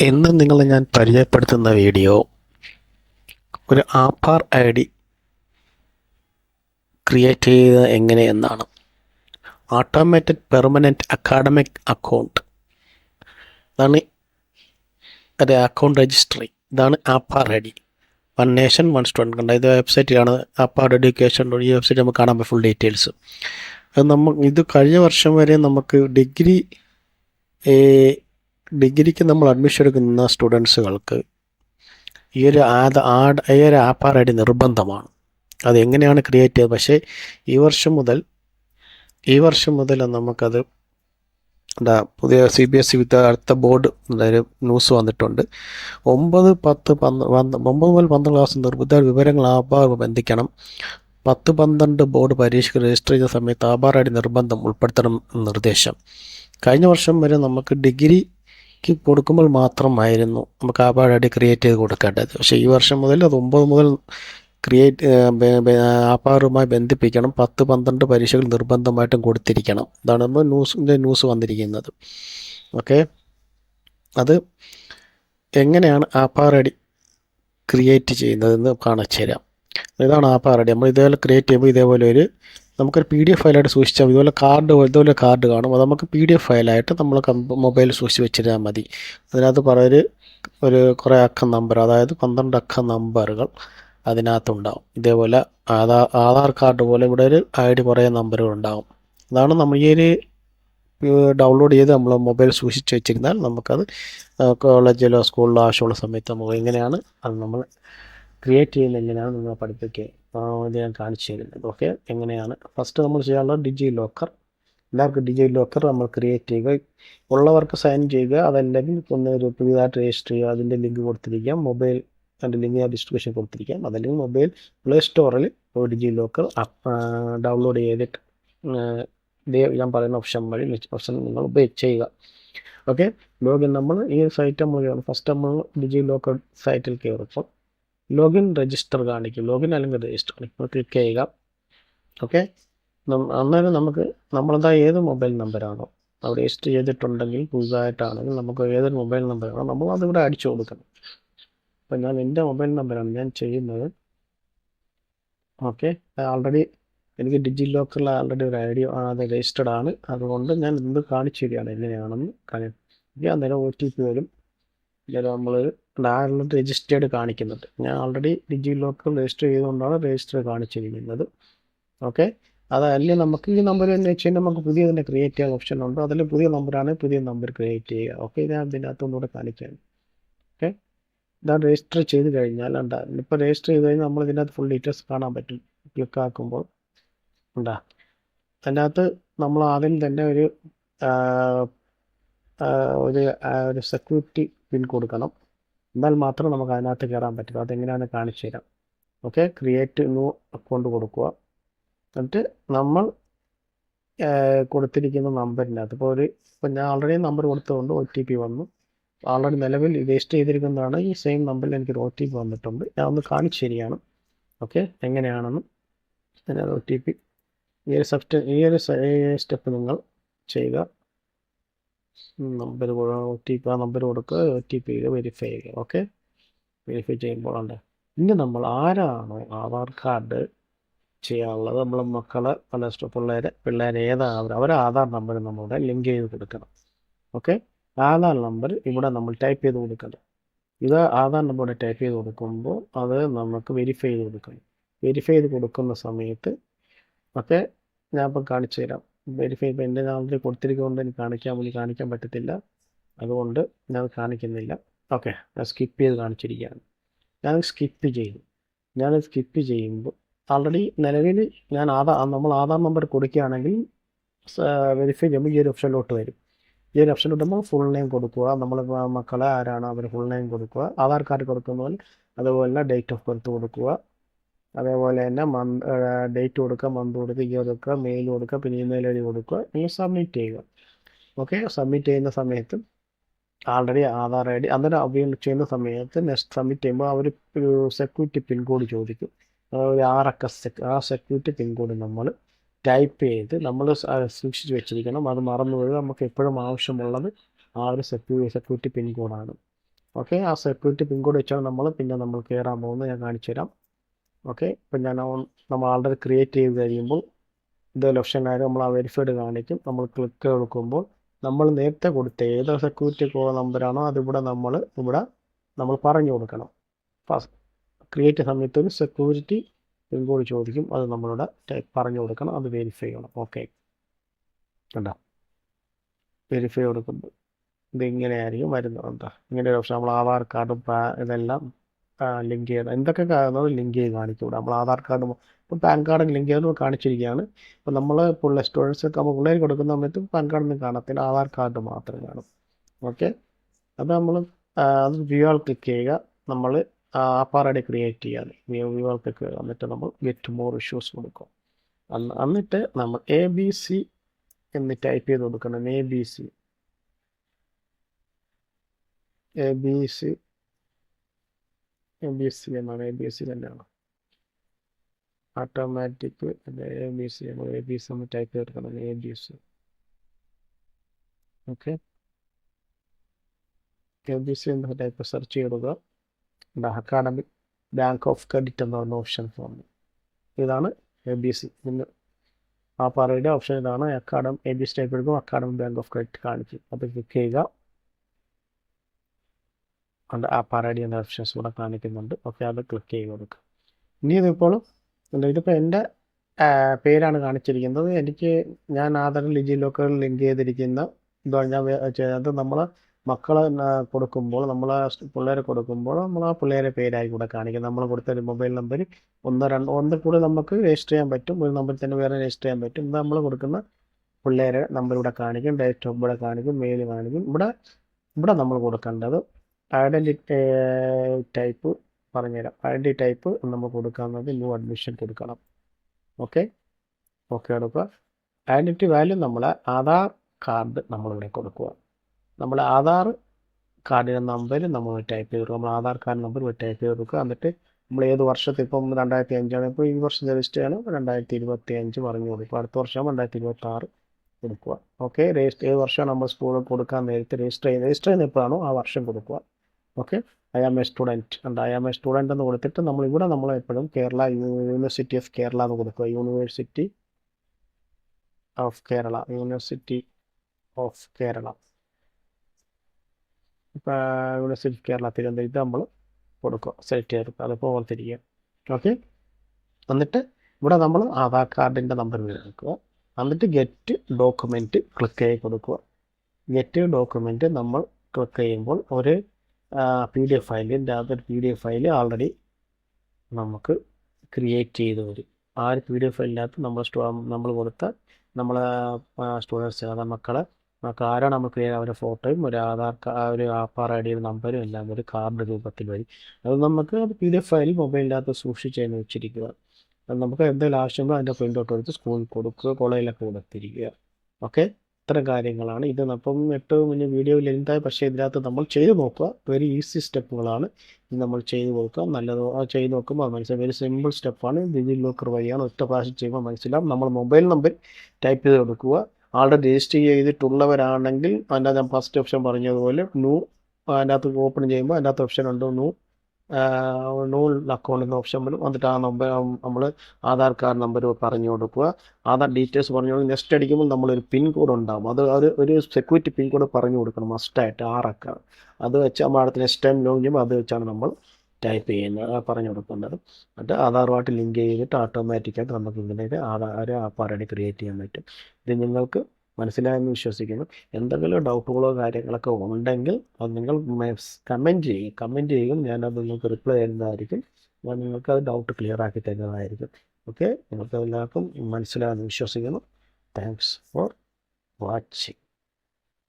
ഇന്ന് നിങ്ങളെ ഞാൻ പരിചയപ്പെടുത്തുന്ന വീഡിയോ ഒരു ആപ്പാർ ഐ ഡി ക്രിയേറ്റ് ചെയ്ത് എങ്ങനെയെന്നാണ് ഓട്ടോമാറ്റഡ് പെർമനന്റ് അക്കാഡമിക് അക്കൗണ്ട് ഇതാണ് ഒരു അക്കൗണ്ട് രജിസ്ട്രി ഇതാണ് APAAR I D. One nation one student കണ്ട ഇത് വെബ്സൈറ്റിലാണ് ആപ്പാർ എഡ്യൂക്കേഷൻ ഈ വെബ്സൈറ്റ് നമുക്ക് കാണാൻ ഫുൾ ഡീറ്റെയിൽസ് അത് നമ്മൾ ഇത് കഴിഞ്ഞ വർഷം വരെ നമുക്ക് ഡിഗ്രി ഡിഗ്രിക്ക് നമ്മൾ അഡ്മിഷൻ എടുക്കുന്ന സ്റ്റുഡൻസുകൾക്ക് ഈ ഒരു ആദ ആഡ് ഈ ഒരു ആപ്പ് ആർ ഐ ഡി നിർബന്ധമാണ് അതെങ്ങനെയാണ് ക്രിയേറ്റ് ചെയ്തത് പക്ഷേ ഈ വർഷം മുതൽ ഈ വർഷം മുതൽ നമുക്കത് എന്താ പുതിയ സി ബി എസ് ഇ അടുത്ത ബോർഡ് ഒരു ന്യൂസ് വന്നിട്ടുണ്ട്. ഒമ്പത് പത്ത് പന്ത് ഒമ്പത് മുതൽ പന്ത്രണ്ട് ക്ലാസ് നിർബന്ധ വിവരങ്ങൾ ആപ്പാർ ബന്ധിക്കണം. പത്ത് പന്ത്രണ്ട് ബോർഡ് പരീക്ഷയ്ക്ക് രജിസ്റ്റർ ചെയ്ത സമയത്ത് ആധാർ ഐ ഡി നിർബന്ധം ഉൾപ്പെടുത്തണം നിർദ്ദേശം. കഴിഞ്ഞ വർഷം വരെ നമുക്ക് ഡിഗ്രിക്ക് കൊടുക്കുമ്പോൾ മാത്രമായിരുന്നു നമുക്ക് ആ ഐ ഡി ക്രിയേറ്റ് ചെയ്ത് കൊടുക്കേണ്ടത്. പക്ഷേ ഈ വർഷം മുതൽ അത് ഒമ്പത് മുതൽ ക്രിയേറ്റ് ആപ്പാറുമായി ബന്ധിപ്പിക്കണം. പത്ത് പന്ത്രണ്ട് പരീക്ഷകൾ നിർബന്ധമായിട്ടും കൊടുത്തിരിക്കണം. ഇതാണ് നമ്മൾ ന്യൂസിന്റെ ന്യൂസ് വന്നിരിക്കുന്നത്. ഓക്കെ? അത് എങ്ങനെയാണ് ആപ്പാറടി ക്രിയേറ്റ് ചെയ്യുന്നതെന്ന് കാണിച്ചു തരാം ഇതാണ് ആപ്പാറടി നമ്മൾ ഇതേപോലെ ക്രിയേറ്റ് ചെയ്യുമ്പോൾ ഇതേപോലെ ഒരു നമുക്കൊരു പി ഡി എഫ് ഫയലായിട്ട് സൂക്ഷിച്ചാൽ ഇതുപോലെ കാർഡ് ഇതുപോലെ കാർഡ് കാണും. അത് നമുക്ക് പി ഡി എഫ് ഫയലായിട്ട് നമ്മൾ മൊബൈൽ സൂക്ഷിച്ച് വെച്ചിരുന്നാൽ മതി. അതിനകത്ത് പറയൊരു ഒരു കുറേ അക്ക നമ്പർ അതായത് പന്ത്രണ്ട് അക്ക നമ്പറുകൾ അതിനകത്തുണ്ടാവും. ഇതേപോലെ ആധാർ ആധാർ കാർഡ് പോലെ ഇവിടെ ഒരു ഐ ഡി കുറേ നമ്പറുകൾ ഉണ്ടാവും. അതാണ് നമ്മൾ ഈ ഒരു ഡൗൺലോഡ് ചെയ്ത് നമ്മൾ മൊബൈൽ സൂക്ഷിച്ച് വെച്ചിരുന്നാൽ നമുക്കത് കോളേജിലോ സ്കൂളിലോ ആവശ്യമുള്ള സമയത്ത് നമുക്ക് എങ്ങനെയാണ് അത് നമ്മൾ ക്രിയേറ്റ് ചെയ്യുന്നത് എങ്ങനെയാണ് നമ്മൾ പഠിപ്പിക്കുക. ഇത് ഞാൻ കാണിച്ചു തരുന്നത്. ഓക്കെ എങ്ങനെയാണ്? ഫസ്റ്റ് നമ്മൾ ചെയ്യാനുള്ളത് ഡിജി ലോക്കർ എല്ലാവർക്കും ഡിജി ലോക്കർ നമ്മൾ ക്രിയേറ്റ് ചെയ്യുക. ഉള്ളവർക്ക് സൈൻ ചെയ്യുക. അതല്ലെങ്കിൽ ഒന്ന് ഒരു പുതിയതായിട്ട് രജിസ്റ്റർ ചെയ്യുക. അതിന്റെ ലിങ്ക് കൊടുത്തിരിക്കാം. മൊബൈൽ അതിന്റെ ലിങ്ക് ഞാൻ ഡിസ്ക്രിപ്ഷൻ കൊടുത്തിരിക്കാം. അതല്ലെങ്കിൽ മൊബൈൽ പ്ലേ സ്റ്റോറിൽ ഡിജി ലോക്കർ ഡൗൺലോഡ് ചെയ്തിട്ട് ഞാൻ പറയുന്ന ഓപ്ഷൻ വഴി ഓപ്ഷൻ നിങ്ങൾ ഉപയോഗിച്ച് ചെയ്യുക. ഓക്കെ ലോഗിൻ നമ്മൾ ഈ സൈറ്റ് നമ്മൾ ഫസ്റ്റ് നമ്മൾ ഡിജി ലോക്കർ സൈറ്റിൽ കയറുമ്പോൾ ലോഗിൻ രജിസ്റ്റർ കാണിക്കും. ലോഗിൻ അല്ലെങ്കിൽ രജിസ്റ്റർ കാണിക്കും. ക്ലിക്ക് ചെയ്യുക. ഓക്കെ? അന്നേരം നമുക്ക് നമ്മളെന്താ ഏത് മൊബൈൽ നമ്പറാണോ അവിടെ രജിസ്റ്റർ ചെയ്തിട്ടുണ്ടെങ്കിൽ പുതുതായിട്ടാണെങ്കിൽ നമുക്ക് ഏതൊരു മൊബൈൽ നമ്പറാണോ നമ്മൾ അതിവിടെ അടിച്ചു കൊടുക്കണം. അപ്പം ഞാൻ എന്റെ മൊബൈൽ നമ്പറാണ് ഞാൻ ചെയ്യുന്നത്. ഓക്കെ? ആൾറെഡി എനിക്ക് ഡിജി ലോക്കറിൽ ആൾറെഡി ഒരു ഐ ഡി അത് രജിസ്റ്റർഡ് ആണ്. അതുകൊണ്ട് ഞാൻ എന്ത് കാണിച്ചു തരികയാണ് എങ്ങനെയാണെന്ന്. കാണിക്കും അന്നേരം ഒ ടി പി വരും. അന്നേരം നമ്മൾ ആളുടെ രജിസ്റ്റേർഡ് കാണിക്കുന്നുണ്ട്. ഞാൻ ഓൾറെഡി ഡിജി ലോക്കർ രജിസ്റ്റർ ചെയ്തുകൊണ്ടാണ് രജിസ്റ്റർ കാണിച്ചിരിക്കുന്നത്. ഓക്കെ അതല്ലേ നമുക്ക് ഈ നമ്പർ തന്നെ വെച്ച് കഴിഞ്ഞാൽ നമുക്ക് പുതിയ തന്നെ ക്രിയേറ്റ് ചെയ്യാൻ ഓപ്ഷൻ ഉണ്ട്. അതിൽ പുതിയ നമ്പറാണ് പുതിയ നമ്പർ ക്രിയേറ്റ് ചെയ്യുക. ഓക്കെ ഞാൻ ഇതിന്റെ അകത്തൊന്നുകൂടെ കാണിക്കാം. ഓക്കെ ഇതാണ് രജിസ്റ്റർ ചെയ്ത് കഴിഞ്ഞാൽ ഉണ്ടാ ഇപ്പോൾ രജിസ്റ്റർ ചെയ്ത് കഴിഞ്ഞാൽ നമ്മൾ ഇതിനകത്ത് ഫുൾ ഡീറ്റെയിൽസ് കാണാൻ പറ്റും. ക്ലിക്ക് ആക്കുമ്പോൾ. ഉണ്ടാ അതിനകത്ത് നമ്മൾ ആദ്യം തന്നെ ഒരു ഒരു സെക്യൂരിറ്റി പിൻ കൊടുക്കണം. എന്നാൽ മാത്രം നമുക്ക് അതിനകത്ത് കയറാൻ പറ്റും. അതെങ്ങനെയാണ് കാണിച്ചു തരാം. ഓക്കെ ക്രിയേറ്റ് ന്യൂ അക്കൗണ്ട് കൊടുക്കുക. എന്നിട്ട് നമ്മൾ കൊടുത്തിരിക്കുന്ന നമ്പറിനകത്ത് ഇപ്പോൾ ഒരു ഇപ്പോൾ ഞാൻ ഓൾറെഡി നമ്പർ കൊടുത്തതുകൊണ്ട് ഒ ടി പി വന്നു. ആൾറെഡി നിലവിൽ രജിസ്റ്റർ ചെയ്തിരിക്കുന്നതാണ്. ഈ സെയിം നമ്പറിൽ എനിക്കൊരു ഒ ടി പി വന്നിട്ടുണ്ട്. ഞാൻ ഒന്ന് കാണിച്ചു തരികയാണ്. ഓക്കെ എങ്ങനെയാണെന്ന്. ഞാൻ ഒ ടി പി ഈ ഒരു സബ്സ്റ്റ് ഈ ഒരു സ്റ്റെപ്പ് നിങ്ങൾ ചെയ്യുക. നമ്പർ ഒ ടി പി ആ നമ്പർ കൊടുക്കുക ഒ ടി പി വെരിഫൈ ചെയ്യുക ഓക്കെ വെരിഫൈ ചെയ്യുമ്പോൾ ഉണ്ട് ഇനി നമ്മൾ ആരാണോ ആധാർ കാർഡ് ചെയ്യാനുള്ളത്? നമ്മളെ മക്കളെ പല പിള്ളേരെ പിള്ളേരെ ഏതാണ് അവരെ ആധാർ നമ്പർ നമ്മളിവിടെ ലിങ്ക് ചെയ്ത് കൊടുക്കണം ഓക്കെ ആധാർ നമ്പർ ഇവിടെ നമ്മൾ ടൈപ്പ് ചെയ്ത് കൊടുക്കണം. ഇത് ആധാർ നമ്പർ ടൈപ്പ് ചെയ്ത് കൊടുക്കുമ്പോൾ അത് നമുക്ക് വെരിഫൈ ചെയ്ത് കൊടുക്കണം. വെരിഫൈ ചെയ്ത് കൊടുക്കുന്ന സമയത്ത് ഓക്കെ ഞാൻ ഇപ്പം കാണിച്ചു തരാം വെരിഫൈ ഇപ്പോൾ എന്റെ നാളിൽ കൊടുത്തിരിക്കുന്നത് എനിക്ക് കാണിക്കാൻ വേണ്ടി കാണിക്കാൻ പറ്റത്തില്ല. അതുകൊണ്ട് ഞാൻ കാണിക്കുന്നില്ല. ഓക്കെ ഞാൻ സ്കിപ്പ് ചെയ്ത് കാണിച്ചിരിക്കുകയാണ്. ഞാൻ സ്കിപ്പ് ചെയ്തു ഞാൻ സ്കിപ്പ് ചെയ്യുമ്പോൾ ആൾറെഡി നിലവിൽ ഞാൻ ആധാർ നമ്മൾ ആധാർ നമ്പർ കൊടുക്കുകയാണെങ്കിൽ വെരിഫൈ ചെയ്യുമ്പോൾ ഈ ഒരു ഓപ്ഷനിലോട്ട് വരും. ഈ ഒരു ഓപ്ഷനിലോട്ട് നമ്മൾ ഫുൾ നെയിം കൊടുക്കുക. നമ്മൾ മക്കളെ ആരാണ് അവർ ഫുൾ നെയിം കൊടുക്കുക. ആധാർ കാർഡ് കൊടുക്കുന്നതുപോലെ അതുപോലെ ഡേറ്റ് ഓഫ് ബർത്ത് കൊടുക്കുക. അതേപോലെ തന്നെ മന്ത് ഡേറ്റ് കൊടുക്കുക മന്ത് കൊടുക്കുക ഇയർ കൊടുക്കുക മെയിൽ കൊടുക്കുക പിന്നെ ഇമെയിൽ ഐ ഡി കൊടുക്കുക നിങ്ങൾ സബ്മിറ്റ് ചെയ്യുക. ഓക്കെ? സബ്മിറ്റ് ചെയ്യുന്ന സമയത്ത് ആൾറെഡി ആധാർ ഐ ഡി അന്നേരം അപ്ഡേറ്റ് ചെയ്യുന്ന സമയത്ത് നെക്സ്റ്റ് സബ്മിറ്റ് ചെയ്യുമ്പോൾ അവർ സെക്യൂരിറ്റി പിൻകോഡ് ചോദിക്കും. ഒരു ആറക്ക സെക് ആ സെക്യൂരിറ്റി പിൻകോഡ് നമ്മൾ ടൈപ്പ് ചെയ്ത് നമ്മൾ സൂക്ഷിച്ച് വെച്ചിരിക്കണം. അത് മറന്നു പോയത് നമുക്ക് എപ്പോഴും ആവശ്യമുള്ളത് ആ ഒരു സെക്യൂ സെക്യൂരിറ്റി പിൻകോഡാണ് ഓക്കെ? ആ സെക്യൂരിറ്റി പിൻകോഡ് വെച്ചാണ് നമ്മൾ പിന്നെ നമ്മൾ കയറാൻ പോകുന്നത്. ഞാൻ കാണിച്ചു തരാം ഓക്കെ ഇപ്പം ഞാൻ നമ്മൾ ആൾറെഡി ക്രിയേറ്റ് ചെയ്ത് കഴിയുമ്പോൾ ഇതുപോലെ ഓപ്ഷൻ ആയാലും നമ്മൾ ആ വെരിഫൈഡ് കാണിക്കും. നമ്മൾ ക്ലിക്ക് കൊടുക്കുമ്പോൾ നമ്മൾ നേരത്തെ കൊടുത്ത ഏത് സെക്യൂരിറ്റി കോ നമ്പറാണോ അതിവിടെ നമ്മൾ ഇവിടെ നമ്മൾ പറഞ്ഞു കൊടുക്കണം. ഫസ്റ്റ് ക്രിയേറ്റ് സമയത്ത് ഒരു സെക്യൂരിറ്റി പിൻകോഡ് ചോദിക്കും. അത് നമ്മളിവിടെ ടൈപ്പ് പറഞ്ഞു കൊടുക്കണം. അത് വെരിഫൈ ചെയ്യണം. ഓക്കെ കണ്ടോ? വെരിഫൈ കൊടുക്കുമ്പോൾ ഇത് ഇങ്ങനെയായിരിക്കും വരുന്നത്. എന്താ ഇങ്ങനെ ഒരു ഓപ്ഷൻ നമ്മൾ ആധാർ കാർഡും ഇതെല്ലാം ലിങ്ക് ചെയ്യണം എന്തൊക്കെ ലിങ്ക് ചെയ്ത് കാണിക്കും ഇവിടെ നമ്മൾ ആധാർ കാർഡ് ഇപ്പം പാൻ കാർഡ് ലിങ്ക് ചെയ്ത് കാണിച്ചിരിക്കുകയാണ്. ഇപ്പം നമ്മൾ പിള്ളേർ സ്റ്റോഴ്സ് ഒക്കെ നമ്മൾ പിള്ളേർ കൊടുക്കുന്ന സമയത്ത് പാൻ കാർഡൊന്നും കാണത്തില്ല. ആധാർ കാർഡ് മാത്രം കാണും. ഓക്കെ? അത് നമ്മൾ അത് വ്യൂ ആൾ ക്ലിക്ക് ചെയ്യുക. നമ്മൾ ഡി ക്രിയേറ്റ് ചെയ്യാതെ വ്യൂ ആൾ ക്ലിക്ക് ചെയ്യുക. എന്നിട്ട് നമ്മൾ ഗെറ്റ് മോർ ഇഷ്യൂസ് കൊടുക്കും. എന്നിട്ട് നമ്മൾ എ ബി സി എന്ന് ടൈപ്പ് ചെയ്ത് കൊടുക്കണം. A B C A B C A B C എന്നാണ് എ ബി സി തന്നെയാണ്. Automatic A B C M A B C ഒന്ന് ടൈപ്പ് ചെയ്തെടുക്കണം A B C okay A B C എന്ന് type search ചെയ്യുക academic bank of credit എന്ന് പറഞ്ഞ option form ഇതാണ് A B C ഇന്ന് ആ പറയുന്ന ഓപ്ഷൻ ഇതാണ് അക്കാഡം എ ബി സി ടൈപ്പ് എടുക്കും അക്കാഡമിക് ബാങ്ക് ഓഫ് ക്രെഡിറ്റ് കാണിക്കും. അത് ക്ലിക്ക് ചെയ്യുക. ഉണ്ട് ആ പാരാഡി എന്ന ഓപ്ഷൻസ് കൂടെ കാണിക്കുന്നുണ്ട്. ഓക്കെ അത് ക്ലിക്ക് ചെയ്ത് കൊടുക്കുക ഇനി ഇതിപ്പോൾ ഇതിപ്പോൾ എന്റെ പേരാണ് കാണിച്ചിരിക്കുന്നത്. എനിക്ക് ഞാൻ ആധാർ ലിജി ലോക്കറിൽ ലിങ്ക് ചെയ്തിരിക്കുന്ന ഇതാണ് ഞാൻ ചെയ്യുന്നത് നമ്മൾ മക്കളെ കൊടുക്കുമ്പോൾ നമ്മൾ പിള്ളേരെ കൊടുക്കുമ്പോൾ നമ്മൾ ആ പിള്ളേരെ പേരായി കൂടെ കാണിക്കും. നമ്മൾ കൊടുത്ത ഒരു മൊബൈൽ നമ്പർ ഒന്ന് രണ്ട് ഒന്ന് കൂടെ നമുക്ക് രജിസ്റ്റർ ചെയ്യാൻ പറ്റും. ഒരു നമ്പറിൽ തന്നെ വേറെ രജിസ്റ്റർ ചെയ്യാൻ പറ്റും. ഇത് നമ്മൾ കൊടുക്കുന്ന പിള്ളേരെ നമ്പർ ഇവിടെ കാണിക്കും. ഡേറ്റ് ഓഫ് ഇവിടെ കാണിക്കും. മെയിൽ കാണിക്കും. ഇവിടെ ഇവിടെ നമ്മൾ കൊടുക്കേണ്ടത് ഐഡന്റിറ്റി ടൈപ്പ് പറഞ്ഞുതരാം. ഐഡന്റി ടൈപ്പ് നമ്മൾ കൊടുക്കുന്നത് ന്യൂ അഡ്മിഷൻ കൊടുക്കണം. ഓക്കെ? ഓക്കെ കൊടുക്കുക ഐഡന്റി വാല്യൂ നമ്മൾ ആധാർ കാർഡ് നമ്മളിവിടെ കൊടുക്കുക. നമ്മൾ ആധാർ കാർഡിന്റെ നമ്പർ നമ്മൾ ടൈപ്പ് ചെയ്ത് നമ്മൾ ആധാർ കാർഡ് നമ്പർ ടൈപ്പ് ചെയ്ത് കൊടുക്കുക. എന്നിട്ട് നമ്മൾ ഏത് വർഷത്തിൽ ഇപ്പം രണ്ടായിരത്തി അഞ്ചാണ് ഇപ്പോൾ ഈ വർഷം രജിസ്റ്റർ ചെയ്യണം രണ്ടായിരത്തി ഇരുപത്തി അഞ്ച് പറഞ്ഞു കൊടുക്കുക. അടുത്ത വർഷം രണ്ടായിരത്തി ഇരുപത്തി ആറ് കൊടുക്കുക. ഓക്കെ? രജിസ്റ്റർ ഏത് വർഷമാണ് നമ്മൾ സ്കൂളിൽ കൊടുക്കാൻ നേരത്തെ രജിസ്റ്റർ ചെയ്യുന്നത്? രജിസ്റ്റർ ചെയ്യുന്ന എപ്പോഴാണോ ആ വർഷം കൊടുക്കുക? Okay I am a student and I am a student എന്ന് കൊടുത്തിട്ട് നമ്മൾ ഇവിടെ നമ്മൾ എപ്പോഴും കേരള യൂണിവേഴ്സിറ്റി ഓഫ് കേരള എന്ന് കൊടുക്കുക. University of Kerala university of Kerala ഇപ്പോൾ യൂണിവേഴ്സിറ്റി ഓഫ് കേരള തിരുവനന്തപുരത്ത് നമ്മൾ കൊടുക്കുക. സെലക്ട് ചെയ്തെടുക്കുക അതിപ്പോൾ ഓർത്തിരിക്കുക. ഓക്കെ എന്നിട്ട് ഇവിടെ നമ്മൾ ആധാർ കാർഡിന്റെ നമ്പർ കൊടുക്കുക. എന്നിട്ട് ഗെറ്റ് ഡോക്യുമെന്റ് ക്ലിക്ക് ചെയ്ത് കൊടുക്കുക. ഗെറ്റ് ഡോക്യുമെന്റ് നമ്മൾ ക്ലിക്ക് ചെയ്യുമ്പോൾ ഒരു പി ഡി എഫ് ഫയലിന്റെ അകത്തൊരു P D F file already നമുക്ക് ക്രിയേറ്റ് ചെയ്ത് വരും ആ ഒരു പി ഡി എഫ് ഫയലിനകത്ത് നമ്മൾ സ്റ്റോ നമ്മൾ കൊടുത്ത നമ്മളെ സ്റ്റുഡൻസ് അതായത് മക്കളെ നമുക്ക് ആരാണ് നമ്മൾ ക്രിയേറ്റ് അവരുടെ ഫോട്ടോയും ഒരു ആധാർ കാർഡ് ഒരു ആപ്പാർ ഐ ഡിയുടെ നമ്പരും എല്ലാം ഒരു കാർഡ് രൂപത്തിൽ വരും. അത് നമുക്ക് അത് പി ഡി എഫ് ഫയൽ മൊബൈലിനകത്ത് സൂക്ഷിച്ച് അതിന് വെച്ചിരിക്കുക. അത് നമുക്ക് എന്തെങ്കിലും ആവശ്യമുണ്ടോ അതിന്റെ പ്രിന്റ് ഔട്ട് എടുത്ത് സ്കൂളിൽ കൊടുക്കുക കോളേജിലൊക്കെ കൊടുത്തിരിക്കുക. ഓക്കെ ഇത്തരം കാര്യങ്ങളാണ്. ഇത് അപ്പം ഏറ്റവും വലിയ വീഡിയോ ലെങ്തായി. പക്ഷേ ഇതിനകത്ത് നമ്മൾ ചെയ്തു നോക്കുക. വെരി ഈസി സ്റ്റെപ്പുകളാണ്. ഇത് നമ്മൾ ചെയ്ത് കൊടുക്കുക നല്ലത് ചെയ്തു നോക്കുമ്പോൾ മനസ്സിലാവും. വെരി സിമ്പിൾ സ്റ്റെപ്പാണ്. ഡിജി ലോക്കർ വഴിയാണ് ഒറ്റ പ്രാവശ്യം ചെയ്യുമ്പോൾ മനസ്സിലാവും. നമ്മൾ മൊബൈൽ നമ്പർ ടൈപ്പ് ചെയ്ത് കൊടുക്കുക. ആൾറെഡി രജിസ്റ്റർ ചെയ്തിട്ടുള്ളവരാണെങ്കിൽ അതിന്റെ ഞാൻ ഫസ്റ്റ് ഓപ്ഷൻ പറഞ്ഞതുപോലെ ന്യൂ അതിനകത്ത് ഓപ്പൺ ചെയ്യുമ്പോൾ അതിനകത്ത് ഓപ്ഷൻ ഉണ്ട്? ന്യൂ ന്യൂ അക്കൗണ്ട് എന്ന ഓപ്ഷൻ വരും. എന്നിട്ട് ആ നമ്പർ നമ്മൾ ആധാർ കാർഡ് നമ്പർ പറഞ്ഞു കൊടുക്കുക ആധാർ ഡീറ്റെയിൽസ് പറഞ്ഞു കൊടുക്കുക നെക്സ്റ്റ് അടിക്കുമ്പോൾ നമ്മളൊരു പിൻ കോഡ് ഉണ്ടാകും അത് ഒരു ഒരു സെക്യൂരിറ്റി പിൻ കോഡ് പറഞ്ഞു കൊടുക്കണം. മസ്റ്റായിട്ട് ആറക്ക അത് വെച്ച് നമ്മൾ അടുത്ത നെക്സ്റ്റ് ടൈം ലോഗിൻ ചെയ്യുമ്പോൾ അത് വെച്ചാണ് നമ്മൾ ടൈപ്പ് ചെയ്യുന്നത് പറഞ്ഞു കൊടുക്കേണ്ടത് എന്നിട്ട് ആധാറുമായിട്ട് ലിങ്ക് ചെയ്തിട്ട് ഓട്ടോമാറ്റിക്കായിട്ട് നമുക്ക് ഇങ്ങനെ ഒരു ആധാർ ആപ്പ് ആരാണ് ക്രിയേറ്റ് ചെയ്യാൻ പറ്റും. ഇത് നിങ്ങൾക്ക് മനസ്സിലായെന്ന് വിശ്വസിക്കുന്നു. എന്തെങ്കിലും ഡൗട്ടുകളോ കാര്യങ്ങളൊക്കെ ഉണ്ടെങ്കിൽ അത് നിങ്ങൾ കമന്റ് ചെയ്യും. കമന്റ് ചെയ്യും. ഞാനത് നിങ്ങൾക്ക് റിപ്ലൈ ചെയ്യുന്നതായിരിക്കും നിങ്ങൾക്ക് അത് ഡൗട്ട് ക്ലിയർ ആക്കി തരുന്നതായിരിക്കും. ഓക്കെ? നിങ്ങൾക്ക് എല്ലാവർക്കും മനസ്സിലായെന്ന് വിശ്വസിക്കുന്നു. Thanks for watching.